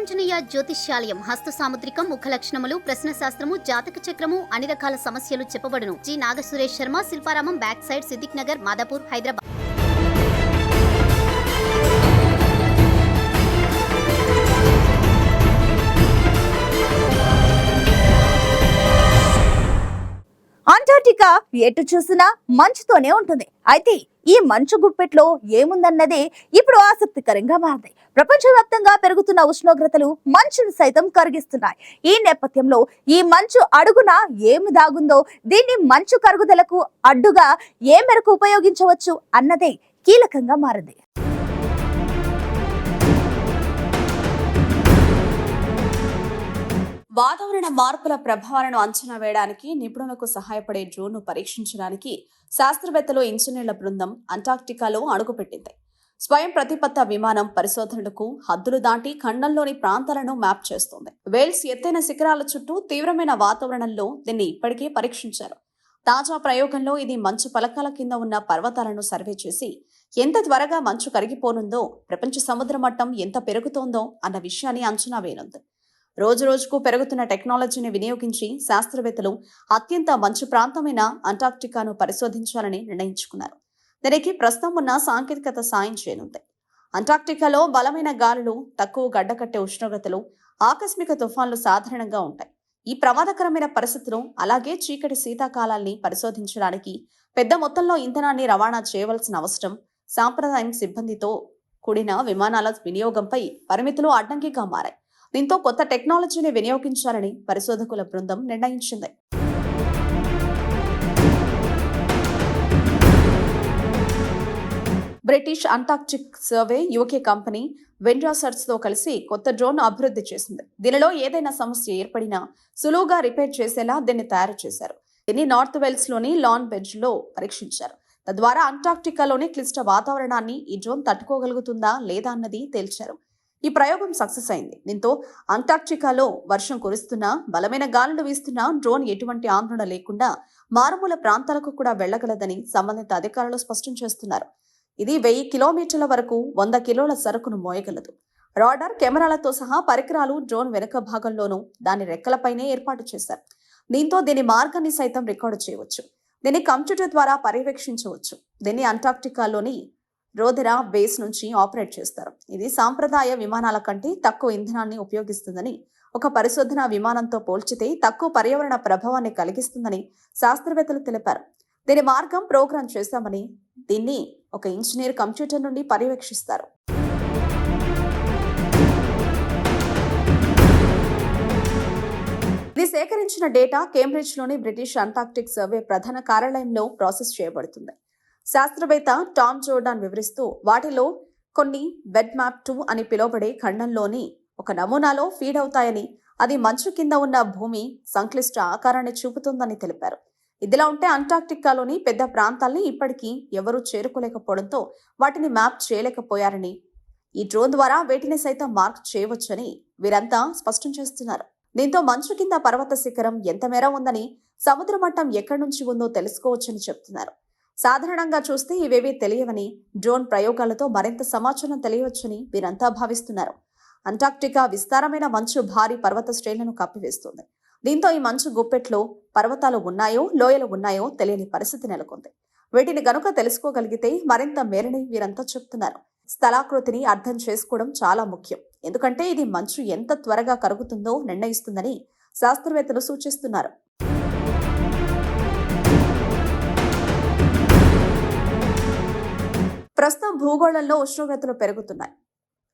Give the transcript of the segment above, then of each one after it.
వీరాంజనేయ జ్యోతిష్యాలయం హస్త సాముద్రికం ముఖ లక్షణములు ప్రశ్న శాస్త్రము జాతక చక్రము అన్ని రకాల సమస్యలు చెప్పబడును. G. Nagasuresh Sharma Shilparamam back side Siddiq Nagar Madhapur Hyderabad. Antarctica ఎటు చూసినా మంచుతోనే ఉంటుంది. అయితే ఈ మంచు గుప్పెట్లో ఏముందన్నదే ఇప్పుడు ఆసక్తికరంగా మారింది. ప్రపంచవ్యాప్తంగా పెరుగుతున్న ఉష్ణోగ్రతలు మంచును సైతం కరిగిస్తున్నాయి. ఈ నేపథ్యంలో ఈ మంచు అడుగున ఏమి దాగుందో దీన్ని మంచు కరుగుదలకు అడ్డుగా ఏ మేరకు ఉపయోగించవచ్చు అన్నదే కీలకంగా మారింది. వాతావరణ మార్పుల ప్రభావాలను అంచనా వేయడానికి నిపుణులకు సహాయపడే డ్రోన్ను పరీక్షించడానికి శాస్త్రవేత్తలు ఇంజనీర్ల బృందం అంటార్క్టికాలో అడుగుపెట్టింది. స్వయం ప్రతిపత్త విమానం పరిశోధనలకు హద్దులు దాటి ఖండంలోని ప్రాంతాలను మ్యాప్ చేస్తుంది. వేల్స్ ఎత్తైన శిఖరాల చుట్టూ తీవ్రమైన వాతావరణంలో దీన్ని ఇప్పటికే పరీక్షించారు. తాజా ప్రయోగంలో ఇది మంచు పలకాల కింద ఉన్న పర్వతాలను సర్వే చేసి ఎంత త్వరగా మంచు కరిగిపోనుందో ప్రపంచ సముద్ర మట్టం ఎంత పెరుగుతోందో అన్న విషయాన్ని అంచనా వేయనుంది. రోజు రోజుకు పెరుగుతున్న టెక్నాలజీని వినియోగించి శాస్త్రవేత్తలు అత్యంత మంచు ప్రాంతమైన అంటార్క్టికాను పరిశోధించాలని నిర్ణయించుకున్నారు. దీనికి ప్రస్తుతం ఉన్న సాంకేతికత సాయం చేయనుంది. అంటార్క్టికాలో బలమైన గాలులు తక్కువ గడ్డకట్టే ఉష్ణోగ్రతలు ఆకస్మిక తుఫాన్లు సాధారణంగా ఉంటాయి. ఈ ప్రమాదకరమైన పరిస్థితులు అలాగే చీకటి శీతాకాలాన్ని పరిశోధించడానికి పెద్ద మొత్తంలో ఇంధనాన్ని రవాణా చేయవలసిన అవసరం సాంప్రదాయం సిబ్బందితో కూడిన విమానాల వినియోగంపై పరిమితులు అడ్డంకిగా మారాయి. దీంతో కొత్త టెక్నాలజీని వినియోగించాలని పరిశోధకుల బృందం నిర్ణయించింది. British Antarctic survey UK company వెండ్రాసర్స్తో కలిసి కొత్త డ్రోన్ అభివృద్ధి చేసింది. దీనిలో ఏదైనా సమస్య ఏర్పడినా సులువుగా రిపేర్ చేసేలా దీన్ని తయారు చేశారు. దీన్ని నార్త్ వెల్స్లోని లాన్ బెడ్జ్లో పరీక్షించారు. తద్వారా అంటార్క్టికాలోని క్లిష్ట వాతావరణాన్ని ఈ డ్రోన్ తట్టుకోగలుగుతుందా లేదా అన్నది తేల్చారు. ఈ ప్రయోగం సక్సెస్ అయింది. దీంతో అంటార్క్టికాలో వర్షం కురుస్తున్నా బలమైన గాలులు వీస్తున్నా డ్రోన్ ఎటువంటి ఆందోళన లేకుండా మారుమూల ప్రాంతాలకు కూడా వెళ్ళగలదని సంబంధిత అధికారులు స్పష్టం చేస్తున్నారు. ఇది వెయ్యి కిలోమీటర్ల వరకు వంద కిలోల సరుకును మోయగలదు. రాడార్ కెమెరాలతో సహా పరికరాలు డ్రోన్ వెనుక భాగంలోనూ దాని రెక్కలపైనే ఏర్పాటు చేశారు. దీంతో దీని మార్గాన్ని సైతం రికార్డు చేయవచ్చు. దీన్ని కంప్యూటర్ ద్వారా పర్యవేక్షించవచ్చు. దీన్ని అంటార్క్టికాలోని రోదెరా బేస్ నుంచి ఆపరేట్ చేస్తారు. ఇది సాంప్రదాయ విమానాల కంటే తక్కువ ఇంధనాన్ని ఉపయోగిస్తుందని ఒక పరిశోధన విమానంతో పోల్చితే తక్కువ పర్యావరణ ప్రభావాన్ని కలిగిస్తుందని శాస్త్రవేత్తలు తెలిపారు. దీని మార్గం ప్రోగ్రాం చేశామని దీన్ని ఒక ఇంజనీర్ కంప్యూటర్ నుండి పర్యవేక్షిస్తారు. ఇది సేకరించిన డేటా కేంబ్రిడ్జ్లోని బ్రిటిష్ అంటార్క్టిక్ సర్వే ప్రధాన కార్యాలయంలో ప్రాసెస్ చేయబడుతుంది. శాస్త్రవేత్త టామ్ జోర్డాన్ వివరిస్తూ వాటిలో కొన్ని బెడ్ మ్యాప్ టూ అని పిలువబడే ఖండంలోని ఒక నమూనాలో ఫీడ్ అవుతాయని అది మంచు కింద ఉన్న భూమి సంక్లిష్ట ఆకారాన్ని చూపుతుందని తెలిపారు. ఇదిలా ఉంటే అంటార్క్టికాలోని పెద్ద ప్రాంతాల్ని ఇప్పటికీ ఎవరూ చేరుకోలేకపోవడంతో వాటిని మ్యాప్ చేయలేకపోయారని. ఈ డ్రోన్ ద్వారా వేటిని సైతం మార్క్ చేయవచ్చని వీరంతా స్పష్టం చేస్తున్నారు. దీంతో మంచు కింద పర్వత శిఖరం ఎంత మేర ఉందని సముద్ర మట్టం ఎక్కడి నుంచి ఉందో తెలుసుకోవచ్చని చెప్తున్నారు. సాధారణంగా చూస్తే ఇవేవీ తెలియవని డ్రోన్ ప్రయోగాలతో మరింత సమాచారం తెలియవచ్చని వీరంతా భావిస్తున్నారు. అంటార్క్టికా విస్తారమైన మంచు భారీ పర్వత శ్రేణులను కప్పివేస్తుంది. దీంతో ఈ మంచు గుప్పెట్లో పర్వతాలు ఉన్నాయో లోయలు ఉన్నాయో తెలియని పరిస్థితి నెలకొంది. వీటిని గనుక తెలుసుకోగలిగితే మరింత మేరని వీరంతా చెప్తున్నారు. స్థలాకృతిని అర్థం చేసుకోవడం చాలా ముఖ్యం. ఎందుకంటే ఇది మంచు ఎంత త్వరగా కరుగుతుందో నిర్ణయిస్తుందని శాస్త్రవేత్తలు సూచిస్తున్నారు. ప్రస్తుతం భూగోళంలో ఉష్ణోగ్రతలు పెరుగుతున్నాయి.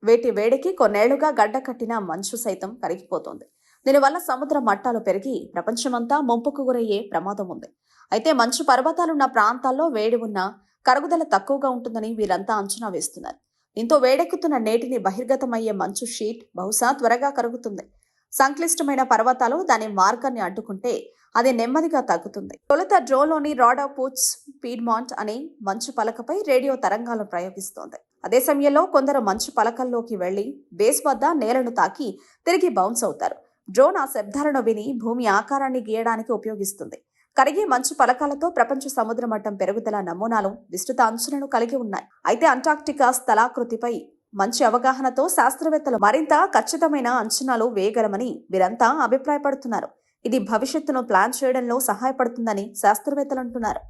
వీటి వేడికి కొన్నేళ్ళుగా గడ్డ కట్టిన మంచు సైతం కరిగిపోతోంది. దీనివల్ల సముద్ర మట్టాలు పెరిగి ప్రపంచమంతా ముంపుకు గురయ్యే ప్రమాదం ఉంది. అయితే మంచు పర్వతాలున్న ప్రాంతాల్లో వేడి ఉన్న కరుగుదల తక్కువగా ఉంటుందని వీరంతా అంచనా వేస్తున్నారు. దీంతో వేడెక్కుతున్న నేటిని బహిర్గతమయ్యే మంచు షీట్ బహుశా త్వరగా కరుగుతుంది. సంక్లిష్టమైన పర్వతాలు దాని మార్గాన్ని అడ్డుకుంటే అది నెమ్మదిగా తగ్గుతుంది. తొలుత డ్రోన్లోని రాడాపూట్స్ పీడ్మాంట్ అనే మంచు పలకపై రేడియో తరంగాలను ప్రయోగిస్తోంది. అదే సమయంలో కొందరు మంచు పలకల్లోకి వెళ్ళి బేస్ వద్ద నేలను తాకి తిరిగి బౌన్స్ అవుతారు. డ్రోన్ ఆ శబ్దాలను విని భూమి ఆకారాన్ని గీయడానికి ఉపయోగిస్తుంది. కరిగే మంచు పలకాలతో ప్రపంచ సముద్ర మట్టం పెరుగుదల నమూనాలు విస్తృత అంచులను కలిగి ఉన్నాయి. అయితే అంటార్క్టికా స్థలాకృతిపై మంచి అవగాహనతో శాస్త్రవేత్తలు మరింత ఖచ్చితమైన అంచనాలు వేయగలమని వీరంతా అభిప్రాయపడుతున్నారు. ఇది భవిష్యత్తును ప్లాన్ చేయడంలో సహాయపడుతుందని శాస్త్రవేత్తలు అంటున్నారు.